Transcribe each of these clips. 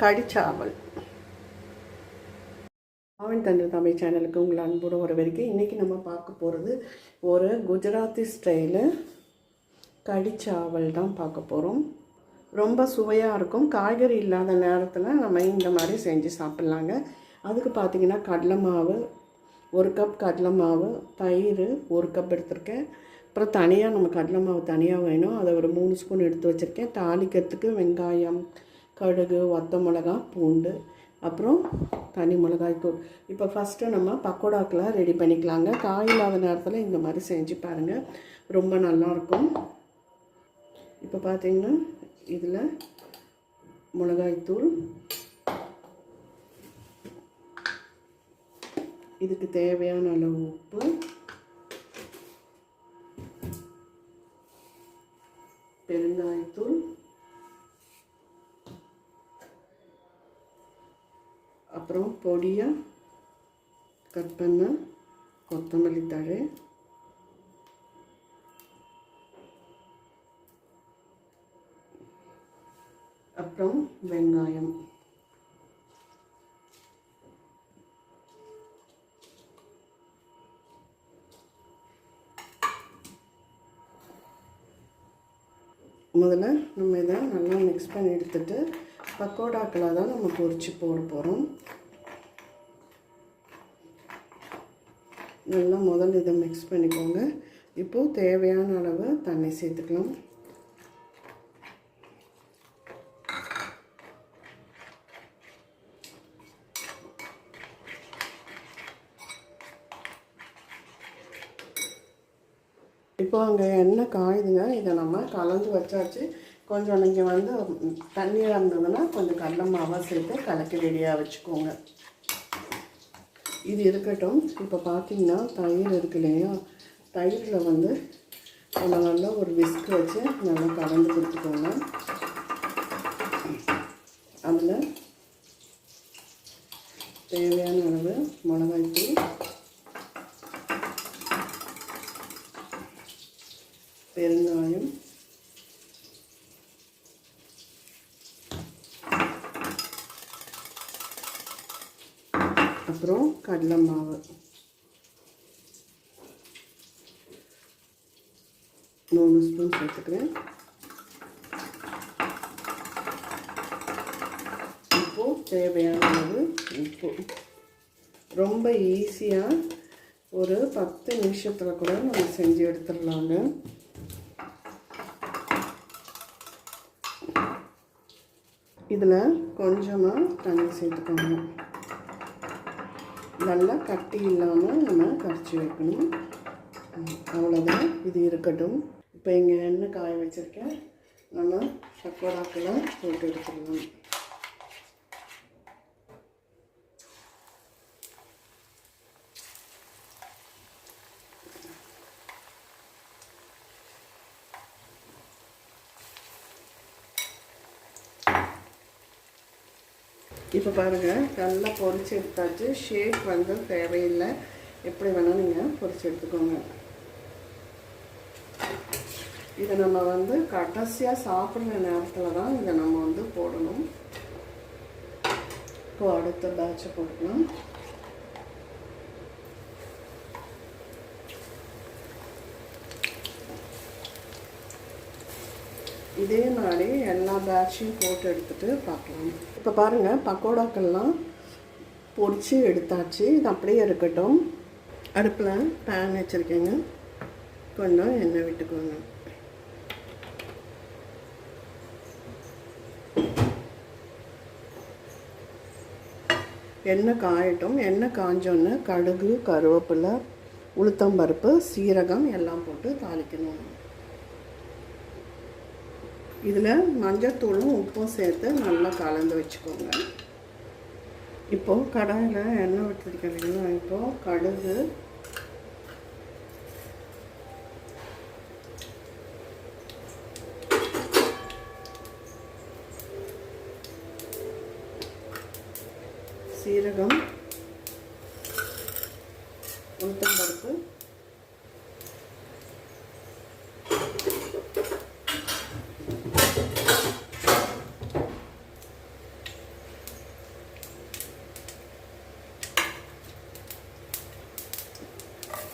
கடிச்சாவல் ஆவன் தந்திர தமிழ் சேனலுக்கு உங்களை அன்போடு வரவேற்கு இன்றைக்கி நம்ம பார்க்க போகிறது ஒரு குஜராத்தி ஸ்டைலு கடிச்சாவல் தான் பார்க்க போகிறோம் ரொம்ப சுவையாக இருக்கும். காய்கறி இல்லாத நேரத்தில் நம்ம இந்த மாதிரி செஞ்சு சாப்பிட்லாங்க. அதுக்கு பார்த்தீங்கன்னா கடலை மாவு ஒரு கப் கடலை மாவு தயிர் ஒரு கப் எடுத்திருக்கேன். அப்புறம் தனியாக நம்ம கடலை மாவு தனியாக வேணும். அதை ஒரு மூணு ஸ்பூன் எடுத்து வச்சுருக்கேன். தாளிக்கிறதுக்கு வெங்காயம் கடுகு வத்த மிளகா பூண்டு அப்புறம் தனி மிளகாய் தூள். இப்போ ஃபஸ்ட்டு நம்ம பக்கோடாக்கெலாம் ரெடி பண்ணிக்கலாங்க. காய் இல்லாத நேரத்தில் இந்த மாதிரி செஞ்சு பாருங்கள் ரொம்ப நல்லாயிருக்கும் இப்போ பார்த்தீங்கன்னா இதில் மிளகாய்த்தூள் இதுக்கு தேவையான அளவு உப்பு. பொடியாக கட் பண்ண கொத்தமல்லி தழை அப்புறம் வெங்காயம் முதல்ல நம்ம இதை நல்லா மிக்ஸ் பண்ணி எடுத்துட்டு பக்கோடாக்களாக தான் நம்ம பொரிச்சு போட போகிறோம் நல்லா முதல்ல இதை மிக்ஸ் பண்ணிக்கோங்க. இப்போது தேவையான அளவு தண்ணி சேர்த்துக்கலாம். இப்போ அங்கே எண்ணெய் காயுதுங்க. இதை நம்ம கலந்து வச்சாச்சு. கொஞ்சம் நீங்கள் வந்து தண்ணியாக இருந்ததுன்னா கொஞ்சம் கடல மாவாக சேர்த்து கலக்கி ரெடியாக வச்சுக்கோங்க. இது இருக்கட்டும். இப்போ பார்த்தீங்கன்னா தயிர் இருக்கு இல்லையா? தயிரில் வந்து நம்ம நல்லா ஒரு விஸ்க் வச்சு நல்லா கலந்து கொடுத்துக்கோங்க. அதில் தேவையான அளவு மிளகாய்த்தூள் பெருங்காயம் அப்புறம் கடலை மாவு. மூணு ஸ்பூன் சேர்த்துக்கிறேன். உப்பு தேவையான அளவு உப்பு. ரொம்ப ஈஸியாக ஒரு பத்து நிமிஷத்தில் கூட நம்ம செஞ்சு எடுத்துடலாங்க. இதில் கொஞ்சமாக தண்ணி சேர்த்துக்கோங்க. நல்லா கட்டி இல்லாமல் நம்ம கரைச்சி வைக்கணும். அவ்வளோதான் இது இருக்கட்டும். இப்போ இங்கே எண்ணெய் காய வச்சுருக்கேன்? நம்ம பக்கோடாக்கெல்லாம் போட்டு எடுத்துடலாம். இப்போ பாருங்கள் நல்லா பொறிச்சு எடுத்தாச்சு. ஷேப் வந்து தேவையில்லை. எப்படி வேணால் நீங்கள் பொறிச்சு எடுத்துக்கோங்க. இதை நம்ம வந்து கடைசியாக சாப்பிட்ற நேரத்தில் தான் இதை நம்ம வந்து போடணும். இப்போ அடுத்த பேட்சை போட்டுக்கலாம். இதே மாதிரி எல்லா பேட்சையும் போட்டு எடுத்துகிட்டு பார்க்கலாம். இப்போ பாருங்கள் பக்கோடாக்கள்லாம் பொரித்து எடுத்தாச்சு. இது அப்படியே இருக்கட்டும். அடுப்பில் பேன் வச்சுருக்கேங்க. கொஞ்சம் எண்ணெய் விட்டுக்கோங்க. எண்ணெய் காயட்டும். எண்ணெய் காஞ்சோன்னு கடுகு கருவேப்பிலை உளுத்தம்பருப்பு சீரகம் எல்லாம் போட்டு தாளிக்கணும். இதில் மஞ்சத்தூளும் உப்பும் சேர்த்து நல்லா கலந்து வச்சுக்கோங்க. இப்போது கடாயில் எண்ணெய் விட்டுருக்கேன் இல்லைங்களா இப்போது கடுகு சீரகம் உளுத்தம்பருப்பு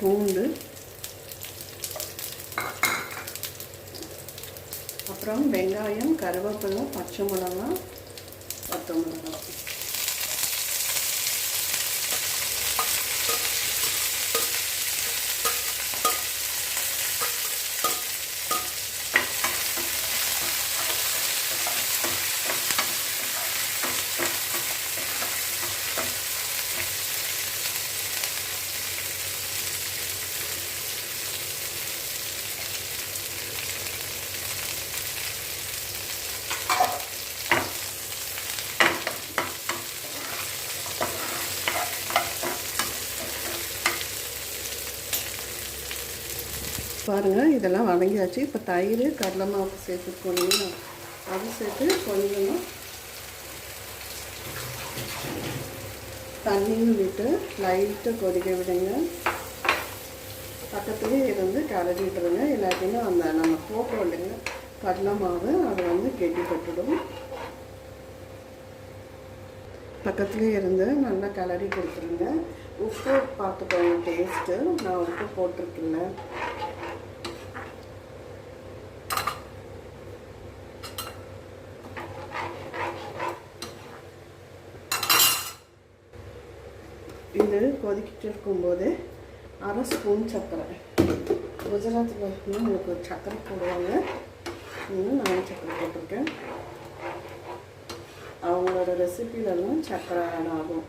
பூண்டு அப்புறம் வெங்காயம் கருவேப்பிலை பச்சை மிளகா பச்சை மிளகா பாருங்கள் இதெல்லாம் வதங்கியாச்சு. இப்போ தயிர் கடலை மாவு சேர்த்துக்கணும் அது சேர்த்து கொஞ்சமாக தண்ணியும் விட்டு லைட்டாக கொதிக்க விடுங்க. பக்கத்துலேயே இருந்து கிளறி விட்டுருங்க. இல்லாட்டினா அந்த நம்ம போட்டோம் இல்லைங்க கடலை மாவு அதை வந்து கெட்டிப்பட்டுடும் பக்கத்துலேயே இருந்து நல்லா கிளறி கொடுத்துருங்க. உப்பு பார்த்துக்கோங்க டேஸ்ட்டு நான் உப்பு போட்டிருக்கேன் இது கொதிக்கிட்டு இருக்கும்போது அரை ஸ்பூன் சர்க்கரை. குஜராத்தில் வந்து உங்களுக்கு சர்க்கரை போடுவாங்க. இன்னும் நான் சர்க்கரை போட்டிருக்கேன். அவங்களோட ரெசிபிலெல்லாம் சர்க்கரை ஆட் ஆகும்.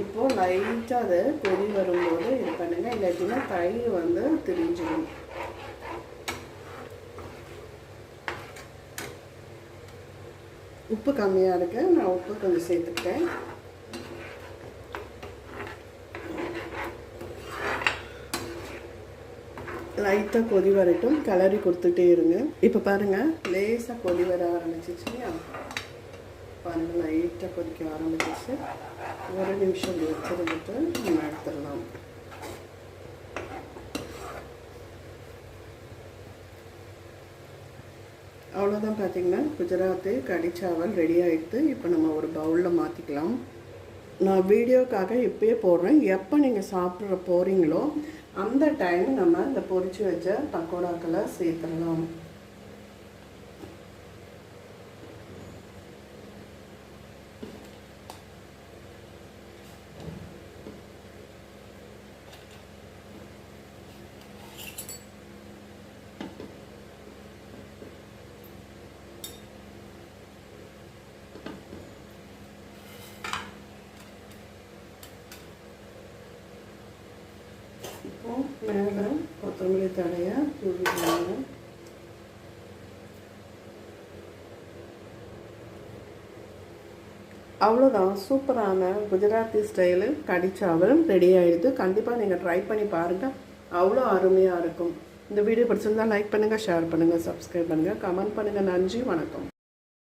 இப்போது லைட்டாக அதை கொதி வரும்போது இது பண்ணுங்கள் இல்லாட்டினா தயிர் வந்து திரிஞ்சிடும். உப்பு கம்மியாக இருக்கு. நான் உப்பு கொஞ்சம் சேர்த்துக்கிட்டேன். லைட்டாக கொதி வரட்டும். கிளறி கொடுத்துட்டே இருங்க. இப்போ பாருங்கள் லேசாக கொதி வர ஆரம்பிச்சிச்சு பாருங்கள் லைட்டாக கொதிக்க ஆரம்பிச்சிச்சு. ஒரு நிமிஷம் இப்படி வச்சிருந்துட்டு நம்ம எடுத்துடலாம். அவ்வளோதான் பார்த்தீங்கன்னா குஜராத்து கடிச்சாவல் ரெடி ஆகிடுது இப்போ நம்ம ஒரு பவுலில் மாற்றிக்கலாம் நான் வீடியோக்காக இப்போயே போடுறேன். எப்போ நீங்கள் சாப்பிட்ற போகிறீங்களோ அந்த டைம் நம்ம இந்த பொறிச்சு வச்ச பக்கோடாக்களை சேர்த்துடலாம். இப்போ மேலே கொத்தமல்லி தடையை தூவிடுவாங்க அவ்வளோதான் சூப்பரான குஜராத்தி ஸ்டைலு கடிச்சாவலும் ரெடி ஆகிடுது கண்டிப்பாக நீங்கள் ட்ரை பண்ணி பாருங்கள் அவ்வளோ அருமையாக இருக்கும். இந்த வீடியோ பிடிச்சிருந்தால் லைக் பண்ணுங்கள் ஷேர் பண்ணுங்கள் சப்ஸ்கிரைப் பண்ணுங்கள் கமெண்ட் பண்ணுங்கள் நன்றி வணக்கம்.